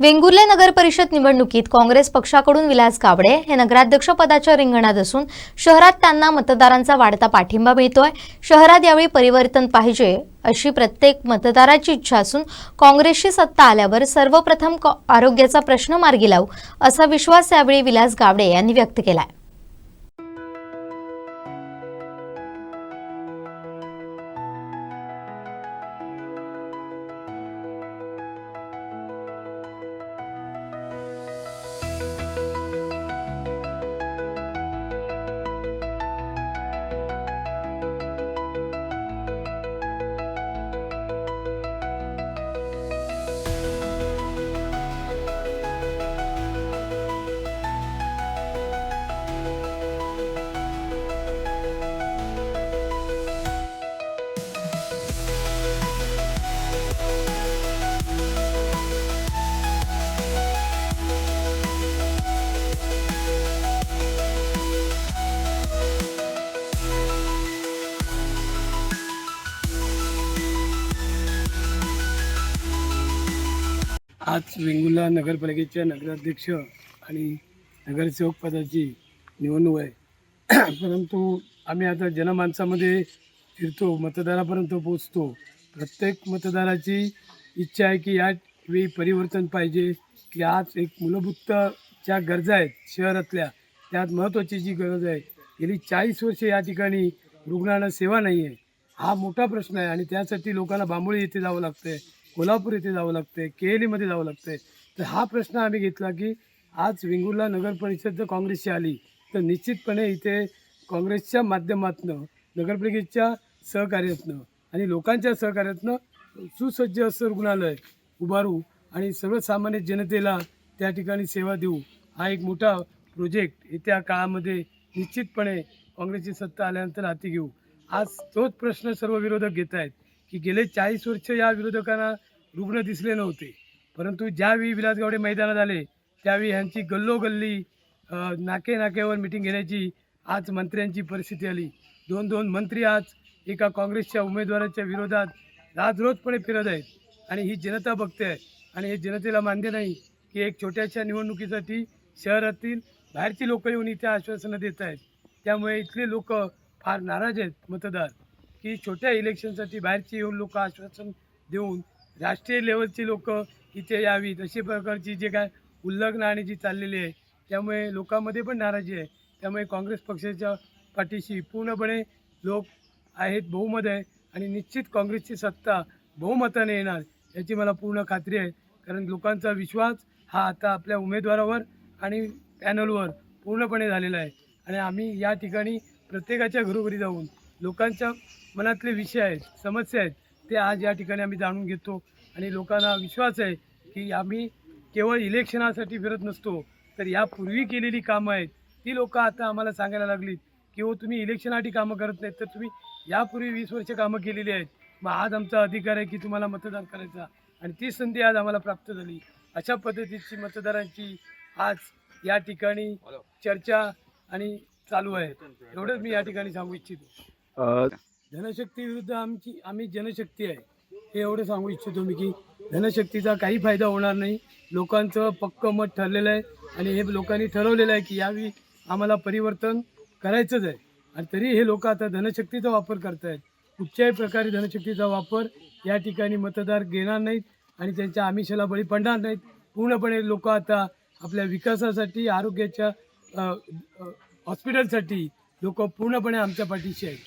वेंगुर्ले नगर परिषद निवडणुकीत काँग्रेस पक्षाकडून विलास काबडे हे नगराध्यक्ष पदाच्या रिंगणात असून शहरात त्यांना मतदारांचा वाढता पाठिंबा मिळतोय. शहरात यावेळी परिवर्तन पाहिजे अशी प्रत्येक मतदाराची इच्छा असून काँग्रेसची सत्ता आल्यावर सर्वप्रथम आरोग्याचा प्रश्न मार्गी लावू असा विश्वास यावेळी विलास गावडे यांनी व्यक्त केलाय. आज वेंगुर्ला नगरपालिकेच्या नगराध्यक्ष आणि नगरसेवक पदाची निवडणूक आहे. परंतु आम्ही आता जनमानसामध्ये फिरतो मतदारापर्यंत पोचतो प्रत्येक मतदाराची इच्छा आहे की यावेळी परिवर्तन पाहिजे की आज एक मूलभूत ज्या गरजा आहेत शहरातल्या. त्यात महत्त्वाची जी गरज आहे गेली चाळीस वर्षे या ठिकाणी रुग्णांना सेवा नाही आहे हा मोठा प्रश्न आहे आणि त्यासाठी लोकांना बांबोळी येथे जावं लागतं आहे कोल्हापूर येथे जावं लागते के केएलीमध्ये जावं लागतं आहे तर हा प्रश्न आम्ही घेतला की आज वेंगुर्ला नगर परिषद जर काँग्रेसची आली तर निश्चितपणे इथे काँग्रेसच्या माध्यमातनं नगरपालिकेच्या सहकार्यातनं आणि लोकांच्या सहकार्यातनं सुसज्ज असं रुग्णालय उभारू आणि सर्वसामान्य जनतेला त्या ठिकाणी सेवा देऊ हा एक मोठा प्रोजेक्ट येत्या काळामध्ये निश्चितपणे काँग्रेसची सत्ता आल्यानंतर हाती घेऊ. आज तोच प्रश्न सर्व विरोधक घेत आहेत की गेले चाळीस वर्ष या विरोधकांना रुग्ण दिसले नव्हते. परंतु ज्यावेळी विलास गावडे मैदानात आले त्यावेळी ह्यांची गल्लोगल्ली नाके नाक्यावर मिटिंग घेण्याची आज मंत्र्यांची परिस्थिती आली. दोन दोन मंत्री आज एका काँग्रेसच्या उमेदवाराच्या विरोधात राजरोजपणे फिरत आहेत आणि ही जनता बघते आहे. आणि हे जनतेला मान्य नाही की एक छोट्याशा निवडणुकीसाठी शहरातील बाहेरची लोक येऊन इथे आश्वासनं देत आहेत. त्यामुळे इथले लोक फार नाराज आहेत मतदार. की छोट्या इलेक्शनसाठी बाहेरची येऊन लोक आश्वासन देऊन राष्ट्रीय लेवलची लोक इथे यावीत अशी प्रकारची जे काय उल्लंघनं आणि जी चाललेली आहे त्यामुळे लोकांमध्ये पण नाराजी आहे. त्यामुळे काँग्रेस पक्षाच्या पाठीशी पूर्णपणे लोक आहेत बहुमत आहे आणि निश्चित काँग्रेसची सत्ता बहुमताने येणार याची मला पूर्ण खात्री आहे. कारण लोकांचा विश्वास हा आता आपल्या उमेदवारावर आणि पॅनलवर पूर्णपणे झालेला आहे. आणि आम्ही या ठिकाणी प्रत्येकाच्या घरोघरी जाऊन लोकांच्या मनातले विषय आहेत समस्या आहेत ते आज या ठिकाणी आम्ही जाणून घेतो. आणि लोकांना विश्वास आहे की आम्ही केवळ इलेक्शनासाठी फिरत नसतो तर यापूर्वी केलेली कामं आहेत ती लोकं आता आम्हाला सांगायला लागलीत की हो तुम्ही इलेक्शनासाठी कामं करत नाहीत तर तुम्ही यापूर्वी वीस वर्ष कामं केलेली आहेत. मग आज आमचा अधिकार आहे की तुम्हाला मतदान करायचा. आणि ती संधी आज आम्हाला प्राप्त झाली. अशा पद्धतीची मतदारांची आज या ठिकाणी चर्चा आणि चालू आहे. एवढंच मी या ठिकाणी सांगू इच्छितो. धनशक्ती विरुद्ध आमची आम्ही जनशक्ती आहे. हे एवढं सांगू इच्छितो मी की धनशक्तीचा काही फायदा होणार नाही. लोकांचं पक्क मत ठरलेलं आहे आणि हे लोकांनी ठरवलेलं आहे की यावेळी आम्हाला परिवर्तन करायचंच आहे. आणि तरी हे लोक आता धनशक्तीचा वापर करत आहेत कुठच्याही प्रकारे धनशक्तीचा वापर या ठिकाणी मतदार घेणार नाहीत आणि त्यांच्या आमिषाला बळी पडणार नाहीत. पूर्णपणे लोक आता आपल्या विकासासाठी आरोग्याच्या हॉस्पिटलसाठी लोक पूर्णपणे आमच्या पाठीशी आहेत.